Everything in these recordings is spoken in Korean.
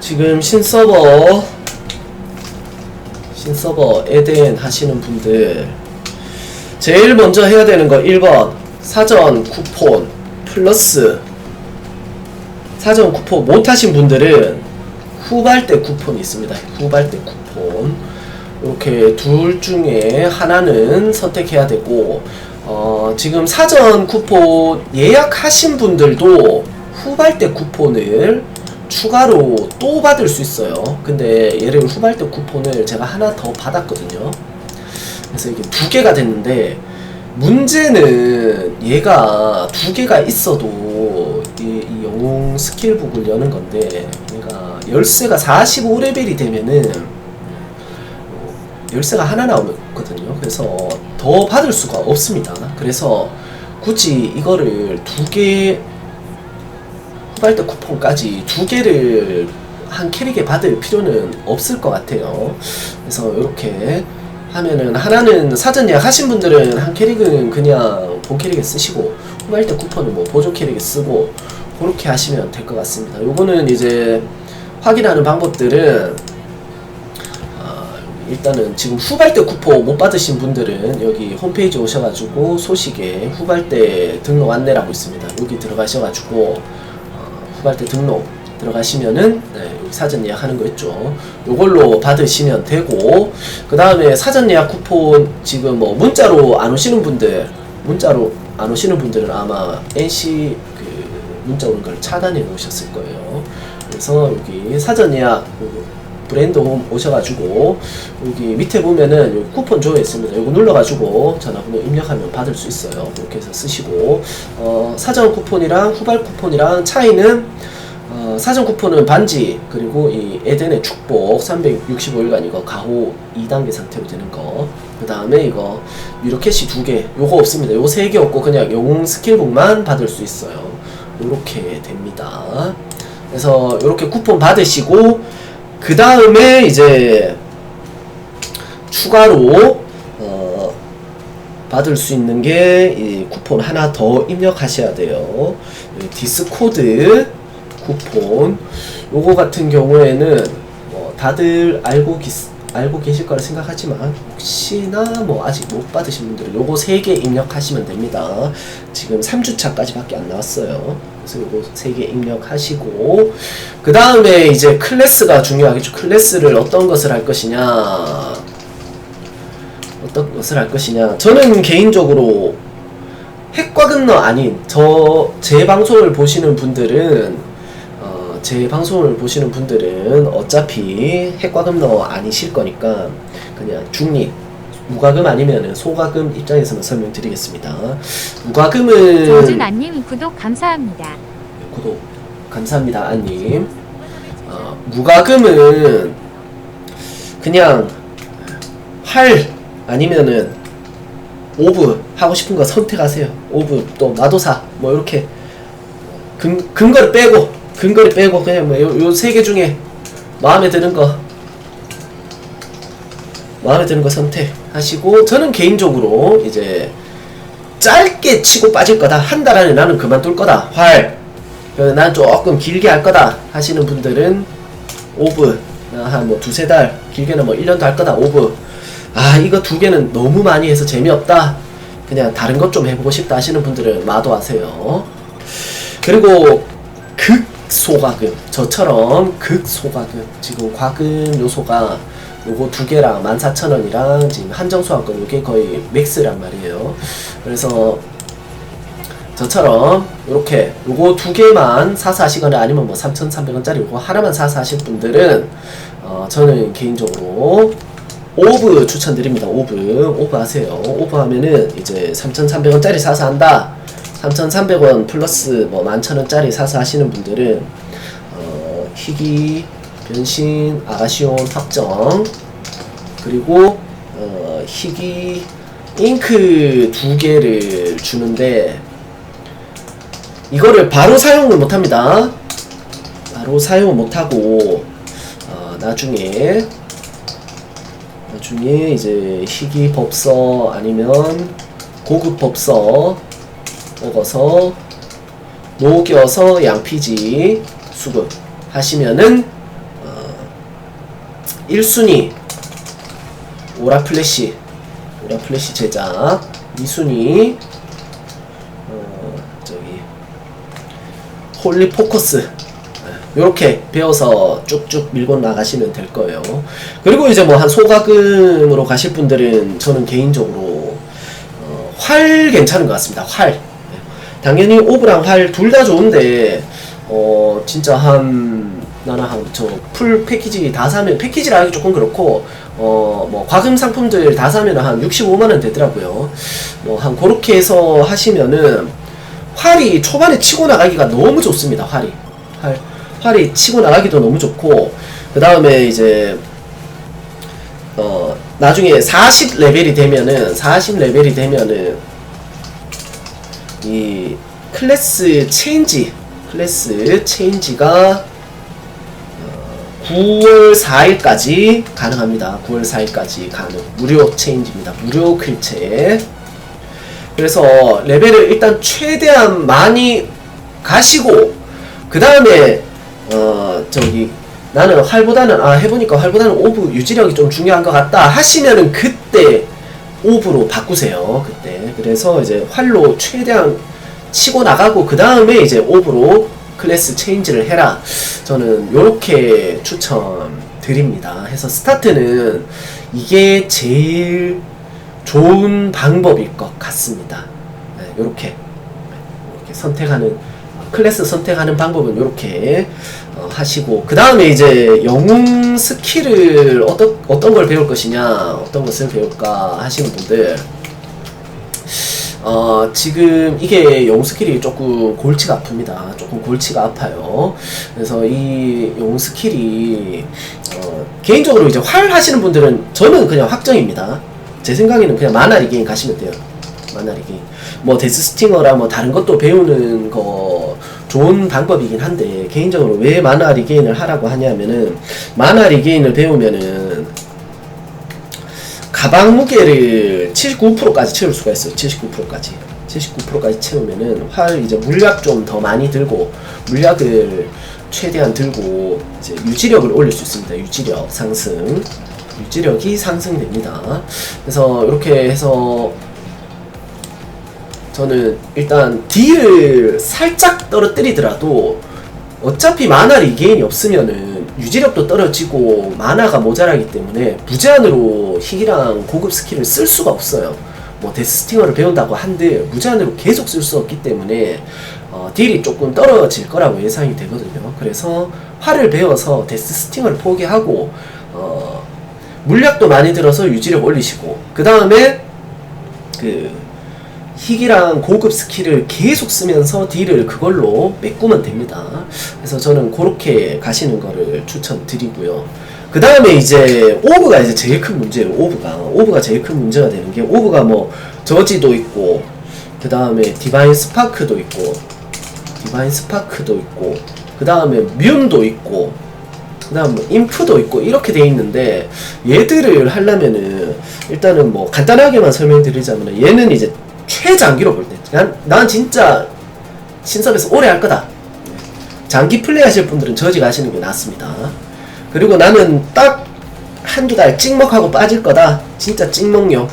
지금 신서버 신서버 에덴 하시는 분들 제일 먼저 해야 되는 거 1번 사전 쿠폰 플러스 사전 쿠폰 못 하신 분들은 후발대 쿠폰이 있습니다. 후발대 쿠폰 이렇게 둘 중에 하나는 선택해야 되고 어, 지금 사전 쿠폰 예약하신 분들도 후발대 쿠폰을 추가로 또 받을 수 있어요. 근데 예를 후발대 쿠폰을 제가 하나 더 받았거든요. 그래서 이게 두 개가 됐는데 문제는 얘가 두 개가 있어도 이, 이 영웅 스킬북을 여는 건데 얘가 열쇠가 45레벨이 되면은 열쇠가 하나 나오거든요. 그래서 더 받을 수가 없습니다. 그래서 굳이 이거를 두 개 후발대 쿠폰까지 두 개를 한 캐릭에 받을 필요는 없을 것 같아요. 그래서 이렇게 하면은 하나는 사전 예약하신 분들은 한 캐릭은 그냥 본 캐릭에 쓰시고 후발대 쿠폰은 뭐 보조 캐릭에 쓰고 그렇게 하시면 될 것 같습니다. 요거는 이제 확인하는 방법들은 아, 일단은 지금 후발대 쿠폰 못 받으신 분들은 여기 홈페이지 오셔가지고 소식에 후발대 등록 안내라고 있습니다. 여기 들어가셔가지고 어, 후발대 등록 들어가시면은 네, 사전 예약하는 거 있죠. 요걸로 받으시면 되고 그 다음에 사전 예약 쿠폰 지금 뭐 문자로 안 오시는 분들 문자로 안 오시는 분들은 아마 NC 그 문자 오는 걸 차단해 놓으셨을 거예요. 그래서 여기 사전 예약 그 브랜드 홈 오셔가지고 여기 밑에 보면은 여기 쿠폰 조회 있습니다. 이거 눌러가지고 전화번호 입력하면 받을 수 있어요. 그렇게 해서 쓰시고 어, 사전 쿠폰이랑 후발 쿠폰이랑 차이는 어, 사전 쿠폰은 반지 그리고 이 에덴의 축복 365일간 이거 가호 2단계 상태로 되는 거. 그 다음에 이거 유료 캐시 두 개. 요거 없습니다. 요거 세 개 없고 그냥 영웅 스킬북만 받을 수 있어요. 요렇게 됩니다. 그래서 요렇게 쿠폰 받으시고 그 다음에 이제 추가로 어, 받을 수 있는 게이 쿠폰 하나 더 입력하셔야 돼요. 이 디스코드 쿠폰 요거 같은 경우에는 뭐 다들 알고 기, 알고 계실 거라 생각하지만 혹시나 뭐 아직 못 받으신 분들은 요거 세개 입력하시면 됩니다. 지금 3주차까지밖에 안 나왔어요. 그래서 요거 세개 입력하시고 그 다음에 이제 클래스가 중요하겠죠. 클래스를 어떤 것을 할 것이냐 어떤 것을 할 것이냐 저는 개인적으로 핵과 근너 아닌 저 제 방송을 보시는 분들은 어, 제 방송을 보시는 분들은 어차피 핵과 금너 아니실 거니까 그냥 중립 무과금 아니면은 소과금 입장에서만 설명드리겠습니다. 무과금은 조준아님 구독 감사합니다. 구독 감사합니다, 안님. 어, 무과금은 그냥 활 아니면은 오브 하고 싶은 거 선택하세요. 오브 또 마도사 뭐 이렇게 근 근거를 빼고 근거를 빼고 그냥 뭐요 세 개 중에 마음에 드는 거 마음에 드는 거 선택하시고 저는 개인적으로 이제 짧게 치고 빠질 거다. 한 달 안에 나는 그만둘 거다. 활. 그래서 난 조금 길게 할 거다 하시는 분들은 오브. 한뭐 두세 달 길게는 뭐 1년도 할 거다. 오브. 아 이거 두 개는 너무 많이 해서 재미없다. 그냥 다른 것 좀 해보고 싶다 하시는 분들은 마도 하세요. 그리고 극 소가금 저처럼 극소가금 지금 과금 요소가 요거 두 개랑 14,000원이랑 지금 한정 소환권 요게 거의 맥스란 말이에요 그래서 저처럼 이렇게 요거 두 개만 사서 하시거나 아니면 뭐 3,300원짜리 요거 하나만 사서 하실 분들은 어 저는 개인적으로 오브 추천드립니다. 오브 오브 하세요. 오브 하면은 이제 3,300원짜리 사서 한다. 3,300원 플러스 뭐 11,000원짜리 사서 하시는 분들은 어 희귀 변신 아가시온 확정 그리고 어 희귀 잉크 두 개를 주는데 이거를 바로 사용을 못합니다. 바로 사용을 못하고 어, 나중에 나중에 이제 희귀 법서 아니면 고급 법서 먹어서 녹여서 양피지 수급 하시면은 1순위 오라 플래시 오라 플래시 제작 2순위 어 저기 홀리 포커스 이렇게 배워서 쭉쭉 밀고 나가시면 될 거예요. 그리고 이제 뭐 한 소가금으로 가실 분들은 저는 개인적으로 어, 활 괜찮은 것 같습니다. 활. 네. 당연히 오브랑 활둘다 좋은데 어 진짜 한 나는 한저풀 패키지 다 사면 패키지라 하기 조금 그렇고 어 뭐 과금 상품들 다 사면 한 65만 원 되더라고요. 뭐 한 그렇게 해서 하시면은 활이 초반에 치고 나가기가 너무 좋습니다. 활이 활 활이 치고 나가기도 너무 좋고 그 다음에 이제 어 나중에 40 레벨이 되면은 40 레벨이 되면은 이 클래스 체인지 클래스 체인지가 어, 9월 4일까지 가능합니다. 9월 4일까지 가능 무료 체인지입니다. 무료 클체 그래서 레벨을 일단 최대한 많이 가시고 그 다음에 어 저기 나는 활보다는 아 해보니까 활보다는 오브 유지력이 좀 중요한 것 같다 하시면은 그때 오브로 바꾸세요 그때 그래서 이제 활로 최대한 치고 나가고 그 다음에 이제 오브로 클래스 체인지를 해라. 저는 요렇게 추천드립니다. 해서 스타트는 이게 제일 좋은 방법일 것 같습니다. 네, 요렇게. 이렇게 선택하는 클래스 선택하는 방법은 이렇게 어, 하시고 그 다음에 이제 영웅 스킬을 어떤 어떤 걸 배울 것이냐 어떤 것을 배울까 하시는 분들 어 지금 이게 영웅 스킬이 조금 골치가 아픕니다. 조금 골치가 아파요. 그래서 이 영웅 스킬이 어 개인적으로 이제 활 하시는 분들은 저는 그냥 확정입니다. 제 생각에는 그냥 마나 리게임 가시면 돼요. 마나 리게임. 뭐 데스 스팅어라 뭐 다른 것도 배우는 거 좋은 방법이긴 한데 개인적으로 왜 마나 리게인을 하라고 하냐면은 마나 리게인을 배우면은 가방 무게를 79%까지 채울 수가 있어요. 79%까지. 79%까지 채우면은 활 이제 물약 좀 더 많이 들고 물약을 최대한 들고 이제 유지력을 올릴 수 있습니다. 유지력 상승. 유지력이 상승됩니다. 그래서 이렇게 해서 저는 일단 딜을 살짝 떨어뜨리더라도 어차피 마나 리게인이 없으면은 유지력도 떨어지고 마나가 모자라기 때문에 무제한으로 힐이랑 고급 스킬을 쓸 수가 없어요. 뭐 데스 스팅어를 배운다고 한들 무제한으로 계속 쓸 수 없기 때문에 어, 딜이 조금 떨어질 거라고 예상이 되거든요. 그래서 활을 배워서 데스 스팅어를 포기하고 어, 물약도 많이 들어서 유지력 올리시고 그 다음에 그 희귀랑 고급 스킬을 계속 쓰면서 딜을 그걸로 메꾸면 됩니다. 그래서 저는 그렇게 가시는 거를 추천드리고요. 그 다음에 이제 오브가 이제 제일 큰 문제예요. 오브가 오브가 제일 큰 문제가 되는 게 오브가 뭐 저지도 있고 그 다음에 디바인 스파크도 있고 디바인 스파크도 있고 그 다음에 뮨도 있고 그 다음 뭐 인프도 있고 이렇게 돼 있는데 얘들을 하려면은 일단은 뭐 간단하게만 설명드리자면 얘는 이제 최장기로 볼 때, 난, 난 진짜 신섭에서 오래 할 거다. 장기 플레이 하실 분들은 저지 가시는 게 낫습니다. 그리고 나는 딱 한두 달 찍먹하고 빠질 거다. 진짜 찍먹용.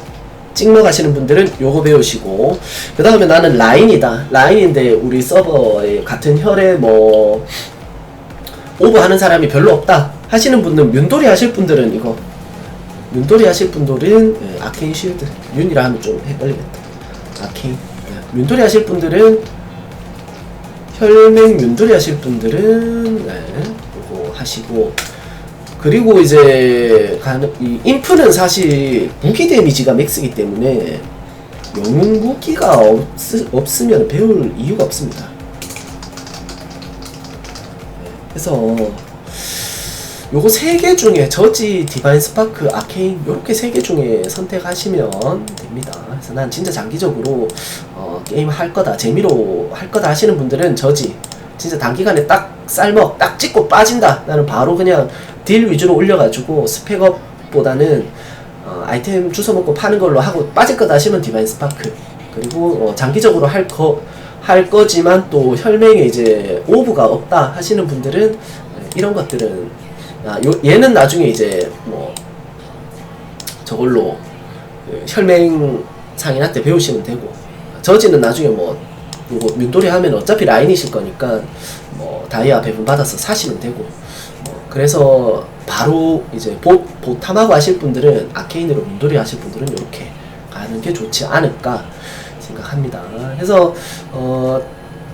찍먹 하시는 분들은 요거 배우시고, 그 다음에 나는 라인이다. 라인인데 우리 서버에 같은 혈에 뭐, 오버하는 사람이 별로 없다. 하시는 분들은 윤돌이 하실 분들은 이거 윤돌이 하실 분들은 예, 아케인 쉴드 윤이라 하면 좀 헷갈리겠다. 예, 윤돌이 하실 분들은 혈맹 윤돌이 하실 분들은 네, 이거 하시고 그리고 이제 이 인프는 사실 무기 데미지가 맥스기 때문에 영웅 무기가 없, 없으면 배울 이유가 없습니다. 그래서 요거 세 개 중에 저지, 디바인 스파크, 아케인 요렇게 세 개 중에 선택하시면 됩니다. 그래서 난 진짜 장기적으로 어, 게임 할 거다, 재미로 할 거다 하시는 분들은 저지. 진짜 단기간에 딱 쌀먹, 딱 찍고 빠진다. 나는 바로 그냥 딜 위주로 올려가지고 스펙업보다는 어, 아이템 주워 먹고 파는 걸로 하고 빠질 거다 하시면 디바인 스파크. 그리고 어, 장기적으로 할 거, 할 거지만 또 혈맹에 이제 오브가 없다 하시는 분들은 네, 이런 것들은 아, 요, 얘는 나중에 이제 뭐 저걸로 그 혈맹 상인한 테 배우시면 되고 저지는 나중에 뭐 요거 윷돌이 하면 어차피 라인이실 거니까 뭐 다이아 배분 받아서 사시면 되고 뭐 그래서 바로 이제 보, 보탐하고 하실 분들은 아케인으로 윷돌이 하실 분들은 이렇게 가는 게 좋지 않을까 생각합니다. 그래서 어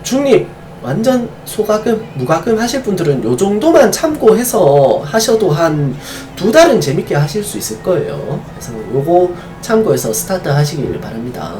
중립 완전 소가금, 무가금 하실 분들은 요 정도만 참고해서 하셔도 한 두 달은 재밌게 하실 수 있을 거예요. 그래서 요거 참고해서 스타트 하시길 바랍니다.